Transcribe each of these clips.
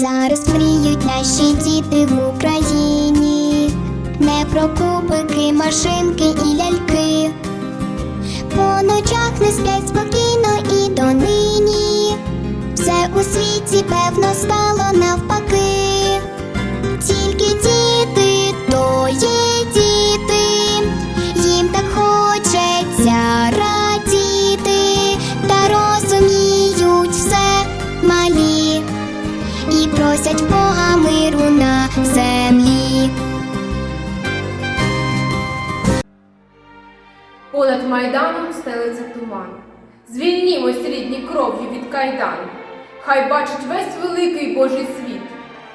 Зараз мріють наші діти в Україні, не про кубики, машинки і ляльки. По ночах Понад майданом стелиться туман. Звільнімось рідні кров'ю від кайдан. Хай бачить весь великий Божий світ,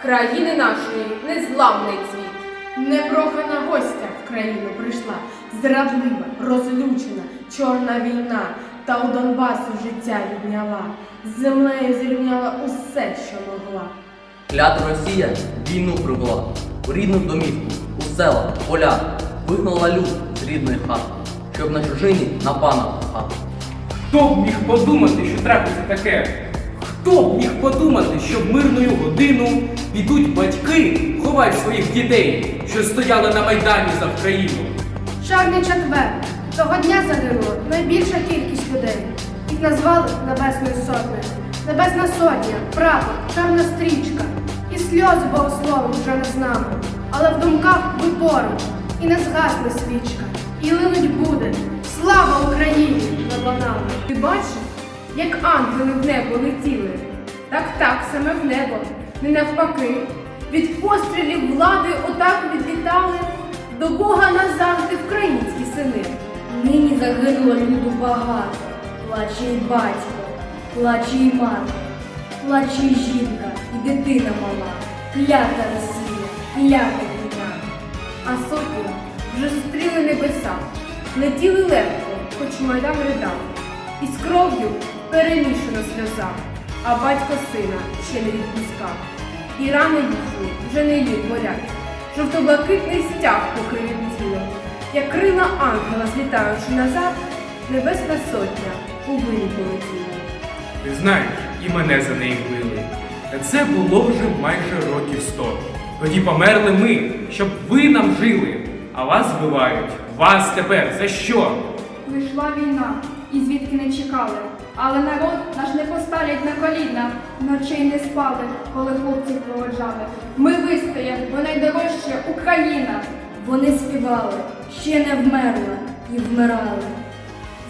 країни нашої незламний цвіт. Непрохана гостя в країну прийшла, зрадлива, розлючена, чорна війна, та у Донбасу життя відняла, з землею зрівняла усе, що могла. Клята Росія війну привела у рідну домівку, у села, поля, вигнала люд з рідної хати, щоб на чужині на пана пахати. Хто б міг подумати, що трапиться таке? Хто б міг подумати, що в мирну годину підуть батьки ховать своїх дітей, що стояли на майдані за Вкраїну? Чорний четвер. Того дня загинуло найбільша кількість людей. Їх назвали Небесною Сотнею. Небесна сотня, прапор, чорна стрічка. І сльози богослови вже не з нами. Але в думках ви поруч, і не згасне свічка. І линуть буде. Слава Україні! над ланами. Ти бачиш, як ангели в небо летіли? Так, так, саме в небо, не навпаки. Від пострілів влади отак відлітали до Бога назавжди українські сини. Нині загинуло люду багато, плаче і батько, плаче і мати, плаче і жінка, і дитина мала, клята Росія, клята. А сотні вже зустріли небеса, летіли легко, хоч майдан ридав, і з кров'ю перемішана сльоза, а батько сина ще не відпускав. І рани їхні вже не їх болять. Жовто-блакитний стяг покрив їм тіло, як крила ангела, злітаючи назад, небесна сотня у вирі полетіла. Ти знаєш, і мене за неї вбили. Та це було вже майже років сто. Тоді померли ми, щоб ви нам жили. А вас вбивають. Вас тепер за що? Прийшла війна, і звідки не чекали. Але народ наш не поставлять на коліна, ночей не спали, коли хлопців проводжали. Ми вистояли, бо найдорожче Україна. Вони співали, ще не вмерла і вмирали.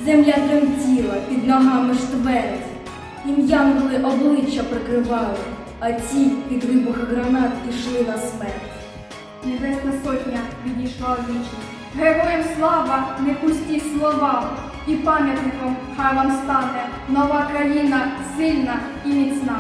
Земля тремтіла, під ногами штверить, їм янголи обличчя прикривали, а ті під вибухи гранат ішли на смерть. Небесна сотня відійшла у вічність. Героям слава, не пусті слова. І пам'ятником хай вам стане нова країна, сильна і міцна.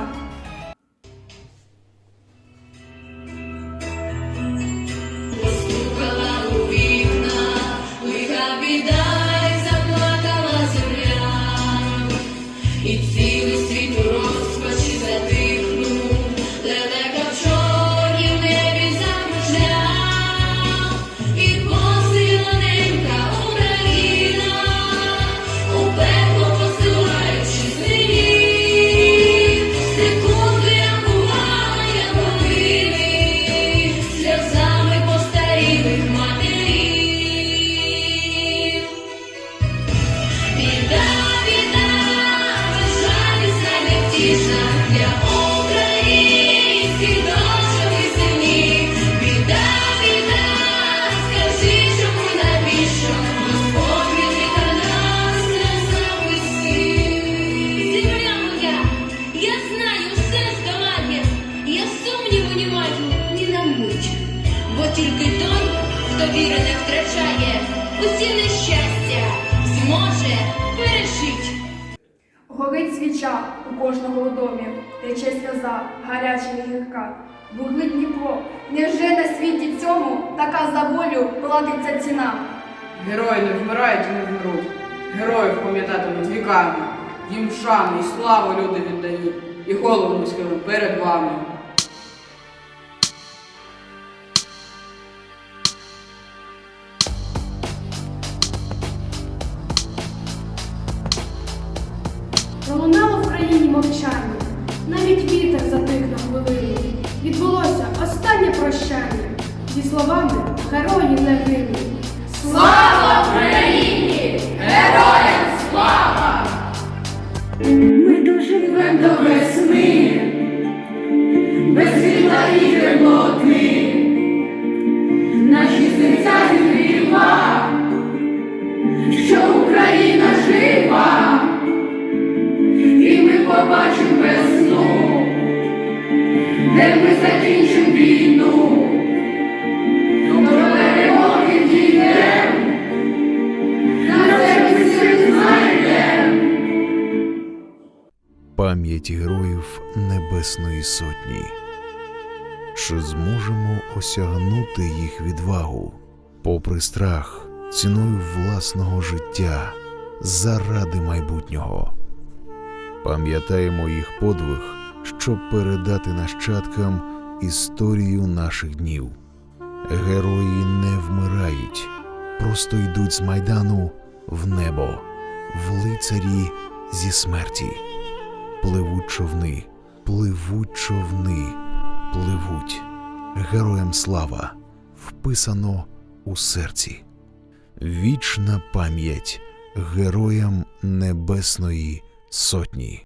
Знаю, все здолає, я сумніву не маю ні на мить. Бо тільки той, хто віри не втрачає, усі нещастя зможе пережить. Горить свіча у кожного у домі, тече сльоза, гаряча і гірка. Буглить Дніпро, невже на світі цьому така за волю платиться ціна? Герої не вмирають і не вмруть. Героїв пам'ятатимуть віками. Їм шану і славу люди віддають, і голову низькою перед вами. Пролунало в країні мовчання, навіть вітер затих на хвилину. Відбулося останнє прощання зі словами Героїв не гинуть. Слава Україні! Героям слава! Ми доживемо до весни! І побачимо весну, де ми закінчимо війну, до перемоги на це сили знайдем. Пам'ять героїв Небесної Сотні. Чи зможемо осягнути їх відвагу, попри страх, ціною власного життя, заради майбутнього? Пам'ятаємо їх подвиг, щоб передати нащадкам історію наших днів. Герої не вмирають, просто йдуть з майдану в небо, в лицарі зі смерті. Пливуть човни, пливуть човни, пливуть. Героям слава вписано у серці. Вічна пам'ять героям Небесної Сотні.